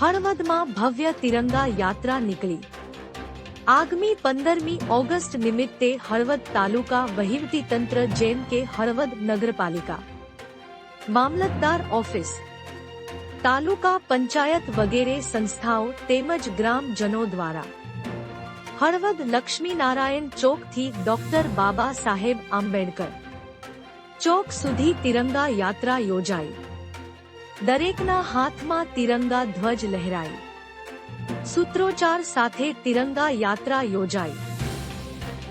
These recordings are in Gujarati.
હળવદમાં ભવ્ય તિરંગા યાત્રા નીકળી. આગામી પંદરમી ઓગસ્ટ નિમિત્તે હળવદ તાલુકા વહીવટી તંત્ર જેમ કે હળવદ નગરપાલિકા. મામલતદાર ઓફિસ. તાલુકા પંચાયત વગેરે સંસ્થાઓ તેમજ ગ્રામજનો દ્વારા. હળવદ લક્ષ્મીનારાયણ ચોકથી ડોક્ટર બાબા સાહેબ આંબેડકર. ચોક સુધી તિરંગા યાત્રા યોજાઈ. દરેકના હાથમાં તિરંગા ધ્વજ લહેરાઈ સૂત્રોચ્ચાર સાથે તિરંગા યાત્રા યોજાઈ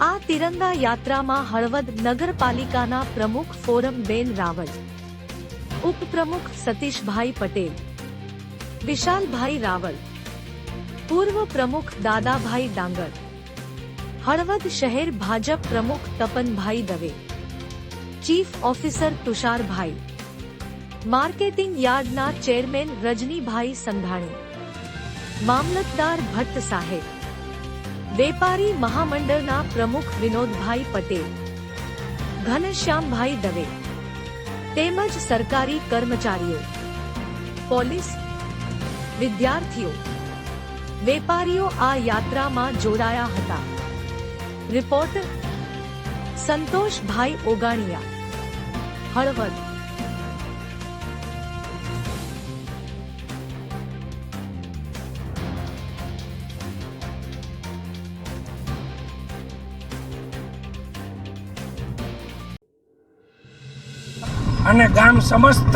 આ તિરંગા યાત્રામાં હળવદ નગરપાલિકાના પ્રમુખ ફોરમબેન રાવલ, ઉપપ્રમુખ સતીશભાઈ પટેલ, વિશાલભાઈ રાવલ, પૂર્વ પ્રમુખ દાદાભાઈ ડાંગર, હળવદ શહેર ભાજપ પ્રમુખ Tapanbhai Dave, chief officer Tusharbhai marketing યાર્ડના ચેરમેન રજનીભાઈ સંઘાણી, મામલતદાર ભટ્ટ સાહેબ, વેપારી મહામંડળના પ્રમુખ વિનોદભાઈ પટેલ, ઘનશ્યામભાઈ દવે, તેમજ સરકારી કર્મચારીઓ, પોલીસ, વિદ્યાર્થીઓ, વેપારીઓ આ યાત્રામાં જોડાયા હતા. રિપોર્ટર સંતોષભાઈ ઓગાણિયા, હળવદ. અને ગામ સમસ્ત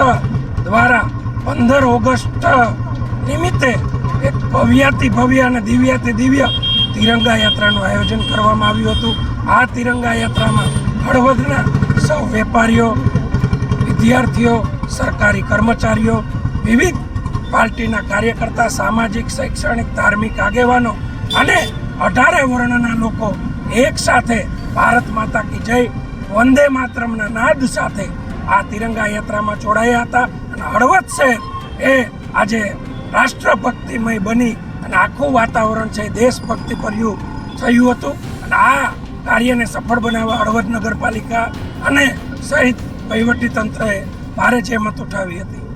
દ્વારા પંદર ઓગસ્ટ નિમિત્તે એક ભવ્યાતિ ભવ્ય અને દિવ્યાતિ દિવ્ય તિરંગા યાત્રાનું આયોજન કરવામાં આવ્યું હતું. આ તિરંગા યાત્રામાં હળવદના સૌ વેપારીઓ, વિદ્યાર્થીઓ, સરકારી કર્મચારીઓ, વિવિધ પાર્ટીના કાર્યકર્તા, સામાજિક, શૈક્ષણિક, ધાર્મિક આગેવાનો અને અઢારે વર્ણના લોકો એક સાથે ભારત માતા કી જય, વંદે માતરમના નાદ સાથે આ તિરંગા યાત્રામાં જોડાયા હતા અને હળવદ શહેર એ આજે રાષ્ટ્રભક્તિમય બની અને આખું વાતાવરણ છે દેશભક્તિ ભર્યું થયું હતું. અને આ કાર્યને સફળ બનાવવા હળવદ નગરપાલિકા અને સહિત વહીવટી તંત્રએ ભારે જહેમત ઉઠાવી હતી.